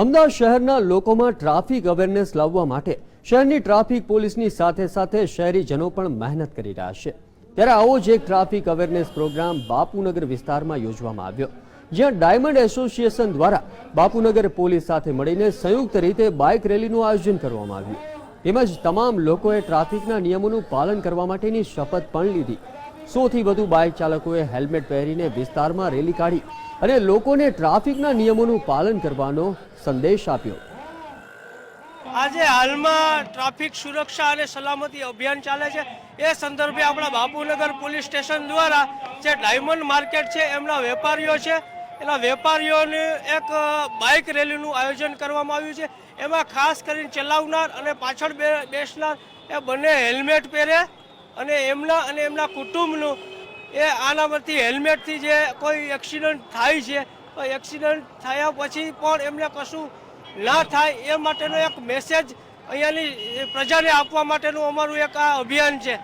અમદાવાદ શહેરના લોકોમાં traffic awareness લાવવા માટે શહેરની ટ્રાફિક પોલીસની સાથે સાથે શહેરીજનો પણ મહેનત કરી રહ્યા છે. ત્યારે આવો જ એક ટ્રાફિક અવેરનેસ પ્રોગ્રામ બાપુનગર વિસ્તારમાં યોજવામાં આવ્યો, જ્યાં ડાયમંડ એસોસિએશન દ્વારા બાપુનગર પોલીસ સાથે મળીને સંયુક્ત રીતે બાઇક રેલીનું આયોજન કરવામાં આવ્યું. તેમજ તમામ લોકોએ ટ્રાફિકના નિયમોનું પાલન કરવા માટેની શપથ પણ લીધી. સોથી વધુ બાઇક ચાલકોએ હેલ્મેટ પહેરીને વિસ્તારમાં રેલી કાઢી અને લોકોને ટ્રાફિકના નિયમોનું પાલન કરવાનો સંદેશ આપ્યો. આજે હાલમાં ટ્રાફિક સુરક્ષા અને સલામતી અભિયાન ચાલે છે. એ સંદર્ભે આપણા બાપુનગર પોલીસ સ્ટેશન દ્વારા જે ડાયમંડ માર્કેટ છે, એમના વેપારીઓ છે, એના વેપારીઓને એક બાઇક રેલીનું આયોજન કરવામાં આવ્યું છે. એમાં ખાસ કરીને ચલાવનાર અને પાછળ બેસનાર એ બંને હેલ્મેટ પહેરે અને એમના અને એમના કુટુંબનું એ આના પરથી હેલ્મેટથી જે કોઈ એક્સિડન્ટ થાય છે તો એક્સિડન્ટ થયા પછી પણ એમને કશું ના થાય એ માટેનો એક મેસેજ અહીંયાની પ્રજાને આપવા માટેનું અમારું એક આ અભિયાન છે.